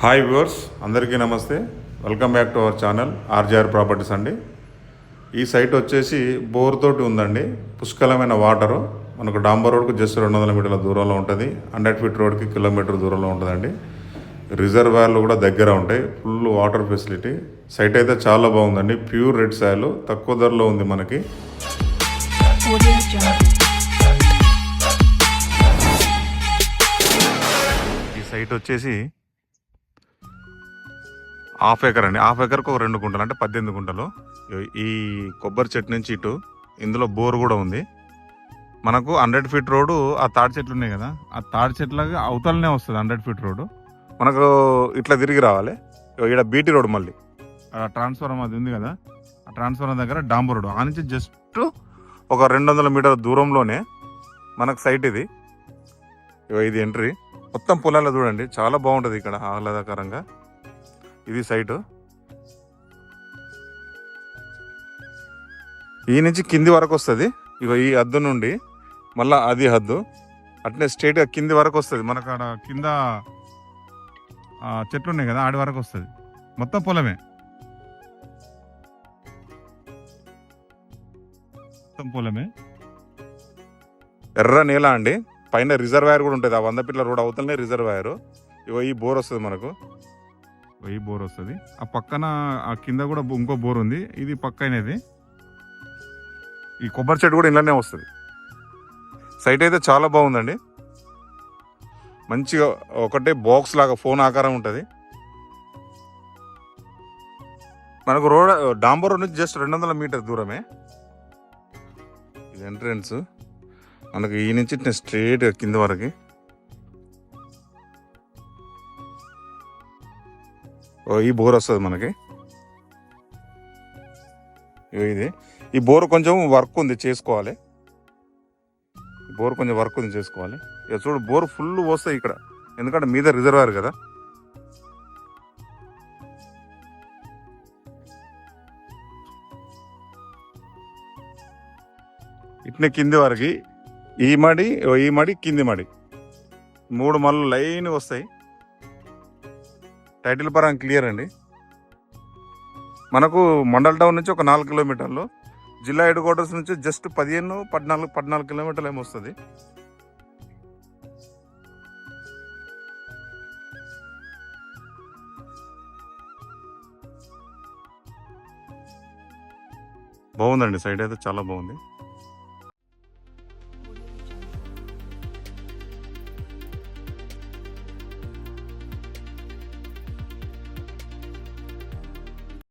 Hi viewers అందరికీ నమస్తే. Welcome back to our channel RGR properties అండి. ఈ సైట్ వచ్చేసి బోర్ తోటి ఉందండి. పుష్కలమైన వాటరు. మనకు డాంబర్ రోడ్కు జస్ట్ రెండు వందల మీటర్ల దూరంలో ఉంటుంది. హండ్రెడ్ ఫీట్ రోడ్కి కిలోమీటర్ దూరంలో ఉంటుందండి. రిజర్వాయర్లు కూడా దగ్గర ఉంటాయి. Full water facility. సైట్ అయితే చాలా బాగుందండి. ప్యూర్ రెడ్ సాయిల్ తక్కువ ధరలో ఉంది మనకి. ఈ సైట్ వచ్చేసి హాఫ్ ఎకర్ అండి. హాఫ్ ఎకర్కి ఒక రెండు గుంటలు అంటే పద్దెనిమిది గుంటలు. ఈ కొబ్బరి చెట్టు నుంచి ఇటు ఇందులో బోర్ కూడా ఉంది. మనకు హండ్రెడ్ ఫీట్ రోడ్డు ఆ తాడి చెట్లు ఉన్నాయి కదా ఆ తాడి చెట్లకి అవతలనే వస్తుంది హండ్రెడ్ ఫీట్ రోడ్డు. మనకు ఇట్లా తిరిగి రావాలి. ఇక్కడ బీటీ రోడ్ మళ్ళీ. ఆ ట్రాన్స్ఫార్మర్ అది ఉంది కదా ఆ ట్రాన్స్ఫార్మర్ దగ్గర డాంబర్ రోడ్ ఆ నుంచి జస్ట్ ఒక రెండు వందల మీటర్ దూరంలోనే మనకు సైట్ ఇది. ఇది ఎంట్రీ. మొత్తం పొలాల్లో చూడండి చాలా బాగుంటుంది ఇక్కడ ఆహ్లాదకరంగా. ఇది సైటు. ఈ నుంచి కింది వరకు వస్తుంది. ఇక ఈ హద్దు నుండి మళ్ళా అది హద్దు. అట్నే స్ట్రేట్గా కింది వరకు వస్తుంది. మనకు ఆడ కింద చెట్లు ఉన్నాయి కదా ఆడి వరకు వస్తుంది. మొత్తం పొలమే. మొత్తం పొలమే. ఎర్ర నేల అండి. పైన రిజర్వాయర్ కూడా ఉంటుంది. ఆ వంద పిల్లల రోడ్ అవతలనే రిజర్వాయర్. ఇగో ఈ బోర్ వస్తుంది మనకు. వెయ్యి బోర్ వస్తుంది. ఆ పక్కన ఆ కింద కూడా ఇంకో బోర్ ఉంది. ఇది పక్కనేది. ఈ కొబ్బరి చెట్టు కూడా ఇంట్లోనే వస్తుంది. సైట్ అయితే చాలా బాగుందండి. మంచిగా ఒకటే బాక్స్ లాగా ఫోన్ ఆకారం ఉంటుంది. మనకు రోడ్ డాంబర్ రోడ్ నుంచి జస్ట్ రెండు వందల మీటర్ దూరమే. ఇది ఎంట్రన్స్ మనకి ఈ నుంచి స్ట్రేట్గా కింద వరకు. ఈ బోర్ వస్తుంది మనకి. ఇది. ఈ బోర్ కొంచెం వర్క్ ఉంది చేసుకోవాలి. బోర్ కొంచెం వర్క్ ఉంది చేసుకోవాలి. ఇక చూడు బోర్ ఫుల్ వస్తాయి ఇక్కడ. ఎందుకంటే మీద రిజర్వాయర్ కదా. ఇట్నే కింది వరకు ఈ మడి ఈ మడి కింది మడి. మూడు మళ్ళీ లైన్ వస్తాయి. టైటిల్ పరం క్లియర్ అండి. మనకు మండల్ టౌన్ నుంచి ఒక నాలుగు కిలోమీటర్లు జిల్లా హెడ్ క్వార్టర్స్ నుంచి జస్ట్ పదిహేను పద్నాలుగు పద్నాలుగు కిలోమీటర్లు ఏమో వస్తుంది. బాగుందండి సైడ్ అయితే చాలా బాగుంది.